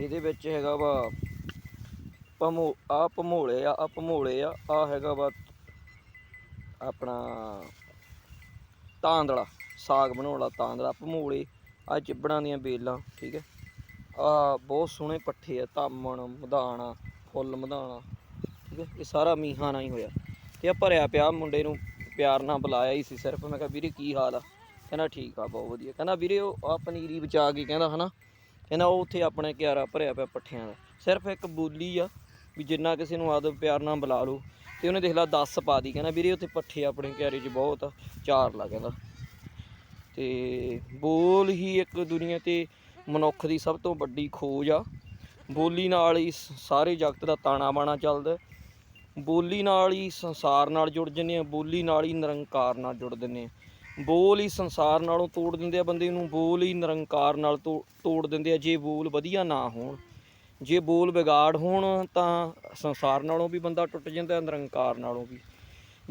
ਇਹਦੇ ਵਿੱਚ ਹੈਗਾ ਵਾ ਭਮੋ ਆ ਭਮੋਲੇ ਆ ਆ ਭਮੋਲੇ ਆ ਆ ਹੈਗਾ ਵਾ ਆਪਣਾ ਤਾਂਦਲਾ, ਸਾਗ ਬਣਾਉਣ ਵਾਲਾ ਤਾਂਦਲਾ, ਭਮੋਲੇ ਆ ਚਿੱਬੜਾਂ ਦੀਆਂ ਬੇਲਾਂ, ਠੀਕ ਹੈ। ਆ ਬਹੁਤ ਸੋਹਣੇ ਪੱਠੇ ਆ ਧਾਮਣ ਮਧਾਣਾ ਫੁੱਲ ਮਧਾਣਾ ਠੀਕ ਹੈ। ਇਹ ਸਾਰਾ ਮੀਹਾਂ ਨਾਲ ਹੀ ਹੋਇਆ। ਤੇ ਆ ਭਰਿਆ ਪਿਆ, ਮੁੰਡੇ ਨੂੰ ਪਿਆਰ ਨਾਲ ਬੁਲਾਇਆ ਹੀ ਸੀ ਸਿਰਫ। ਮੈਂ ਕਿਹਾ, ਵੀਰੇ ਕੀ ਹਾਲ ਆ? ਕਹਿੰਦਾ, ਠੀਕ ਆ, ਬਹੁਤ ਵਧੀਆ। ਕਹਿੰਦਾ, ਵੀਰੇ ਉਹ ਆ ਪਨੀਰੀ ਬਚਾ ਕੇ, ਕਹਿੰਦਾ, ਹਨਾ ਕਹਿੰਦਾ ਉਹ ਉੱਥੇ ਆਪਣੇ ਕਿਆਰਾ ਭਰਿਆ ਪਿਆ ਪੱਠਿਆਂ ਦਾ। ਸਿਰਫ ਇੱਕ ਬੋਲੀ ਆ ਵੀ ਜਿੰਨਾ ਕਿਸੇ ਨੂੰ ਆਦਮ ਪਿਆਰ ਨਾਲ ਬੁਲਾ ਲਓ। ਤੇ ਉਹਨੇ ਦੇਖ ਲਾ 10 ਪਾ ਦੀ ਕਹਿੰਦਾ, ਵੀਰੇ ਉੱਥੇ ਪੱਠੇ ਆਪਣੇ ਕਿਆਰੇ 'ਚ ਬਹੁਤ ਆ, ਚਾਰ ਲਾ ਕਹਿੰਦਾ। ਤੇ ਬੋਲ ਹੀ ਇੱਕ ਦੁਨੀਆ ਤੇ ਮਨੁੱਖ ਦੀ ਸਭ ਤੋਂ ਵੱਡੀ ਖੋਜ ਆ। ਬੋਲੀ ਨਾਲ ਹੀ ਸਾਰੇ ਜਗਤ ਦਾ ਤਾਣਾ ਬਾਣਾ ਚੱਲਦਾ। ਬੋਲੀ ਨਾਲ ਹੀ ਸੰਸਾਰ ਨਾਲ ਜੁੜ ਜੰਨੇ ਆ, ਬੋਲੀ ਨਾਲ ਹੀ ਨਿਰੰਕਾਰ ਨਾਲ ਜੁੜ ਦਿੰਨੇ ਆ। ਬੋਲ ਹੀ ਸੰਸਾਰ ਨਾਲੋਂ ਤੋੜ ਦਿੰਦੇ ਆ ਬੰਦੇ ਨੂੰ, ਬੋਲ ਹੀ ਨਿਰੰਕਾਰ ਨਾਲ ਤੋ- ਤੋੜ ਦਿੰਦੇ ਆ, ਜੇ ਬੋਲ ਵਧੀਆ ਨਾ ਹੋਣ, ਜੇ ਬੋਲ ਵਿਗਾੜ ਹੋਣ ਤਾਂ ਸੰਸਾਰ ਨਾਲੋਂ ਵੀ ਬੰਦਾ ਟੁੱਟ ਜਾਂਦਾ, ਨਿਰੰਕਾਰ ਨਾਲੋਂ ਵੀ।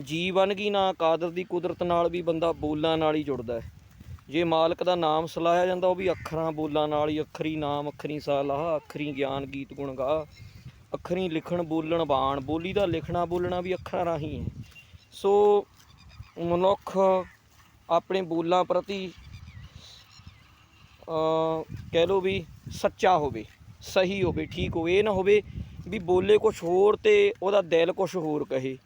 ਜੀਵਨ ਕੀ ਨਾ, ਕਾਦਰ ਦੀ ਕੁਦਰਤ ਨਾਲ ਵੀ ਬੰਦਾ ਬੋਲਾਂ ਨਾਲ ਹੀ ਜੁੜਦਾ ਹੈ। ਜੇ ਮਾਲਕ ਦਾ ਨਾਮ ਸਲਾਹਿਆ ਜਾਂਦਾ, ਉਹ ਵੀ ਅੱਖਰਾਂ ਬੋਲਾਂ ਨਾਲ ਹੀ, ਅੱਖਰੀ ਨਾਮ, ਅੱਖਰੀ ਸਲਾਹ, ਅੱਖਰੀ ਗਿਆਨ, ਗੀਤ ਗੁਣ ਗਾ, ਅੱਖਰੀ ਲਿਖਣ, ਬੋਲਣ, ਬਾਣ, ਬੋਲੀ ਦਾ ਲਿਖਣਾ, ਬੋਲਣਾ ਵੀ ਅੱਖਰਾਂ ਰਾਹੀਂ ਹੈ। ਸੋ ਮਨੁੱਖ ਆਪਣੇ ਬੋਲਾਂ ਪ੍ਰਤੀ ਕਹਿ ਲੋ ਵੀ ਸੱਚਾ ਹੋਵੇ, ਸਹੀ ਹੋਵੇ, ਠੀਕ ਹੋਵੇ, ਇਹ ਨਾ ਹੋਵੇ ਵੀ ਬੋਲੇ ਕੁਝ ਹੋਰ ਤੇ ਉਹਦਾ ਦਿਲ ਕੁਝ ਹੋਰ ਕਹੇ।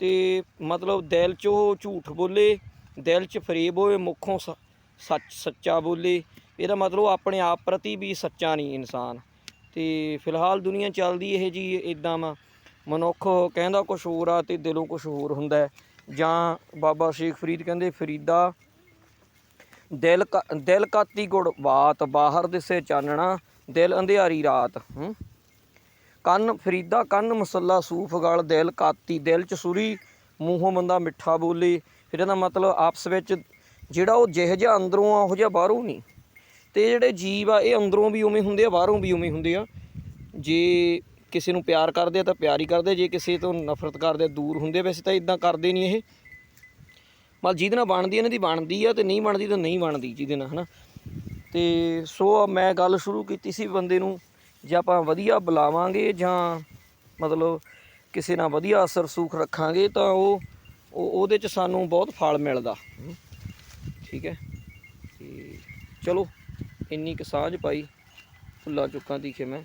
ਤੇ ਮਤਲਬ ਦਿਲ 'ਚ ਉਹ ਝੂਠ ਬੋਲੇ, ਦਿਲ 'ਚ ਫਰੇਬ ਹੋਵੇ ਮੁੱਖੋਂ ਸੱਚ ਸੱਚਾ ਬੋਲੇ, ਇਹਦਾ ਮਤਲਬ ਆਪਣੇ ਆਪ ਪ੍ਰਤੀ ਵੀ ਸੱਚਾ ਨਹੀਂ ਇਨਸਾਨ। ਤੇ ਫਿਲਹਾਲ ਦੁਨੀਆ ਚੱਲਦੀ ਇਹ ਜੀ ਇਦਾਂ ਵਾ। ਮਨੁੱਖ ਕਹਿੰਦਾ ਕੁਝ ਹੋਰ ਆ ਤੇ ਦਿਲੋਂ ਕੁਝ ਹੋਰ ਹੁੰਦਾ ਜਾਂ ਬਾਬਾ ਸ਼ੇਖ ਫਰੀਦ ਕਹਿੰਦੇ ਫਰੀਦਾ, ਦਿਲ ਕਾ- ਦਿਲ ਕਾਤੀ ਗੁੜ ਬਾਤ, ਬਾਹਰ ਦਿਸੇ ਚਾਨਣਾ, ਦਿਲ ਅੰਧਿਆਰੀ ਰਾਤ, ਹੂੰ। ਕੰਨ ਫਰੀਦਾ, ਕੰਨ ਮਸੱਲਾ ਸੂਫ ਗਲ, ਦਿਲ ਕਾਤੀ, ਦਿਲ ਚ ਸੁਰੀ, ਮੂੰਹੋਂ ਬੰਦਾ ਮਿੱਠਾ ਬੋਲੇ। ਫਿਰ ਇਹਦਾ ਮਤਲਬ ਆਪਸ ਵਿੱਚ ਜਿਹੜਾ ਉਹ ਜਿਹੋ ਜਿਹਾ ਅੰਦਰੋਂ ਆ, ਉਹ ਜਿਹਾ ਬਾਹਰੋਂ ਨਹੀਂ। ਤੇ ਜਿਹੜੇ ਜੀਵ ਆ, ਇਹ ਅੰਦਰੋਂ ਵੀ ਉਵੇਂ ਹੁੰਦੇ ਆ, ਬਾਹਰੋਂ ਵੀ ਉਵੇਂ ਹੁੰਦੇ ਆ। ਜੇ ਕਿਸੇ ਨੂੰ ਪਿਆਰ ਕਰਦੇ ਆ ਤਾਂ ਪਿਆਰ ਹੀ ਕਰਦੇ ਜੇ ਕਿਸੇ ਤੋਂ ਨਫ਼ਰਤ ਕਰਦੇ ਦੂਰ ਹੁੰਦੇ ਵੈਸੇ ਤਾਂ ਇਦਾਂ ਕਰਦੇ ਨਹੀਂ ਇਹ। ਮਤਲਬ ਜਿਹਦੇ ਨਾਲ ਬਣਦੀ ਇਹਨਾਂ ਦੀ ਬਣਦੀ ਆ ਤੇ ਨਹੀਂ ਬਣਦੀ ਤਾਂ ਨਹੀਂ ਬਣਦੀ ਜਿਹਦੇ ਨਾਲ, ਹਨਾ। ਤੇ ਸੋ ਮੈਂ ਗੱਲ ਸ਼ੁਰੂ ਕੀਤੀ ਸੀ ਬੰਦੇ ਨੂੰ, ਜੇ ਆਪਾਂ ਵਧੀਆ ਬੁਲਾਵਾਂਗੇ ਜਾਂ ਮਤਲਬ ਕਿਸੇ ਨਾਲ ਵਧੀਆ ਅਸਰ ਸੂਖ ਰੱਖਾਂਗੇ ਤਾਂ ਉਹ ਉਹਦੇ ਚ ਸਾਨੂੰ ਬਹੁਤ ਫਲ ਮਿਲਦਾ। ਠੀਕ ਹੈ? ਤੇ ਚਲੋ, ਇੰਨੀ ਕੁ ਸਾਂਝ ਪਾਈ, ਫੁੱਲਾਂ ਚੁੱਕਾਂ ਦੀ ਮੈਂ।